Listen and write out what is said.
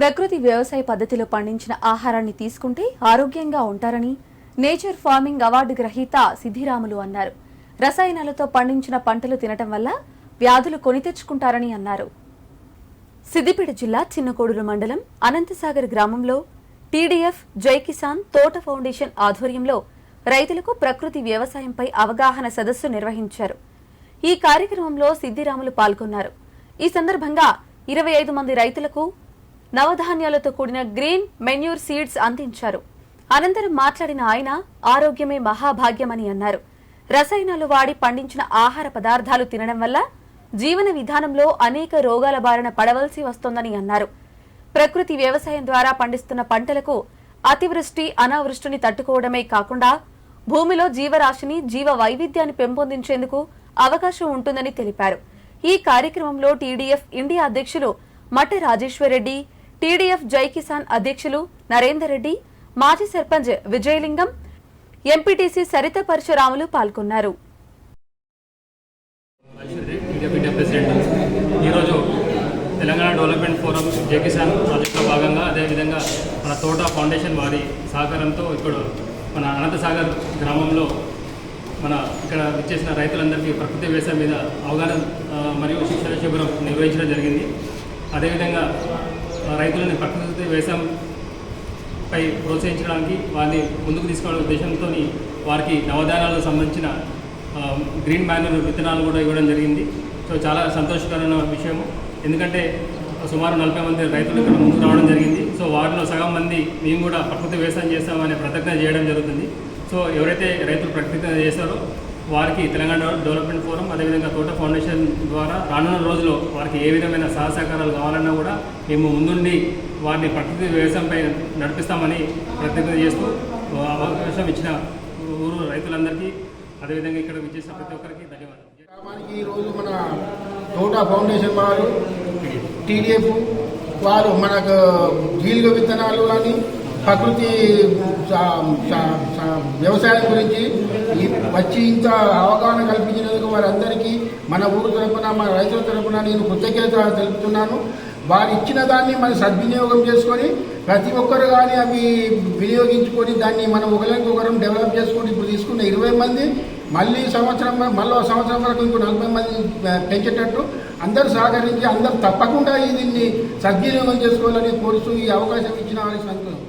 ప్రకృతి వ్యవసాయ పద్ధతిలో పండించిన ఆహారాన్ని తీసుకుంటే ఆరోగ్యంగా ఉంటారని నేచర్ ఫార్మింగ్ అవార్డు గ్రహీత సిద్ధిరాములు అన్నారు. రసాయనాలతో పండించిన పంటలు తినటం వల్ల వ్యాధులు కొని తెచ్చుకుంటారని అన్నారు. సిద్దిపేట జిల్లా చిన్నకోడూరు మండలం అనంతసాగర్ గ్రామంలో టీడీఎఫ్ జై కిసాన్ తోట ఫౌండేషన్ ఆధ్వర్యంలో రైతులకు ప్రకృతి వ్యవసాయంపై అవగాహన సదస్సు నిర్వహించారు. ఈ కార్యక్రమంలో సిద్దిరాములు పాల్గొన్నారు. ఈ సందర్భంగా ఇరవై ఐదు మంది రైతులకు నవధాన్యాలతో కూడిన గ్రీన్ మెన్యూర్ సీడ్స్ అందించారు. అనంతరం మాట్లాడిన ఆయన ఆరోగ్యమే మహాభాగ్యమని అన్నారు. రసాయనాలు వాడి పండించిన ఆహార పదార్థాలు తినడం వల్ల జీవన విధానంలో అనేక రోగాల బారిన పడవలసి వస్తోందని అన్నారు. ప్రకృతి వ్యవసాయం ద్వారా పండిస్తున్న పంటలకు అతివృష్టి అనావృష్టిని తట్టుకోవడమే కాకుండా భూమిలో జీవరాశిని జీవ వైవిధ్యాన్ని పెంపొందించేందుకు అవకాశం ఉంటుందని తెలిపారు. ఈ కార్యక్రమంలో టీడీఎఫ్ ఇండియా అధ్యక్షులు మట్ట రాజేశ్వరరెడ్డి టీడీఎఫ్ జై కిసాన్ అధ్యక్షులు నరేందర్ రెడ్డి మాజీ సర్పంచ్ విజయలింగం ఎంపీటీసీ సరిత పరశురాములు పాల్గొన్నారు. ఈరోజు తెలంగాణ డెవలప్మెంట్ ఫోరం జే కిసాన్ ప్రాజెక్టులో భాగంగా అదేవిధంగా మన తోట ఫౌండేషన్ వారి సహకారంతో ఇప్పుడు మన అనంతసాగర్ గ్రామంలో మన ఇక్కడ విచ్చేసిన రైతులందరికీ ప్రకృతి వ్యవసాయం మీద అవగాహన మరియు శిక్షణ శిబిరం నిర్వహించడం జరిగింది. అదేవిధంగా రైతులని ప్రకృతి వ్యవసాయం పై ప్రోత్సహించడానికి వారిని ముందుకు తీసుకోవడం ఉద్దేశంతో వారికి నవధాన్యాలకు సంబంధించిన గ్రీన్ బ్యానర్ విత్తనాలు కూడా ఇవ్వడం జరిగింది. సో చాలా సంతోషకరమైన విషయము. ఎందుకంటే సుమారు నలభై మంది రైతులు ఇక్కడ ముందుకు రావడం జరిగింది. సో వారిలో సగం మంది మేము కూడా ప్రకృతి వ్యవసాయం చేస్తామనే ప్రతిజ్ఞ చేయడం జరుగుతుంది. సో ఎవరైతే రైతులు ప్రకృతి చేశారో వారికి తెలంగాణ డెవలప్మెంట్ ఫోరం అదేవిధంగా తోట ఫౌండేషన్ ద్వారా రానున్న రోజుల్లో వారికి ఏ విధమైన సహాయ సహకారాలు కావాలన్నా కూడా మేము ముందుండి వారిని ప్రకృతి వ్యవసాయంపై నడిపిస్తామని ప్రతిజ్ఞ చేస్తూ అవకాశం ఇచ్చిన ఊరు రైతులందరికీ అదేవిధంగా ఇక్కడ విచ్చేసిన ప్రతి ఒక్కరికి ధన్యవాదాలు. గ్రామానికి ఈరోజు మన తోట ఫౌండేషన్ వారు టీడీఎఫ్ వారు మనకు జీలుగ విత్తనాలు కానీ ప్రకృతి వ్యవసాయం గురించి వచ్చి ఇంత అవగాహన కల్పించినందుకు వారందరికీ మన ఊరు తరపున మన రైతుల తరపున నేను కృతజ్ఞత తెలుపుతున్నాను. వారు ఇచ్చిన దాన్ని మనం సద్వినియోగం చేసుకొని ప్రతి ఒక్కరు కానీ అవి వినియోగించుకొని దాన్ని మనం ఒకరికొకరం డెవలప్ చేసుకొని ఇప్పుడు తీసుకున్న ఇరవై మంది మళ్ళీ సంవత్సరం మళ్ళీ సంవత్సరం వరకు ఇంకో నలభై మంది పెంచేటట్టు అందరూ సహకరించి అందరూ తప్పకుండా దీన్ని సద్వినియోగం చేసుకోవాలని కోరుతూ ఈ అవకాశం ఇచ్చిన వారికి సంతోషం.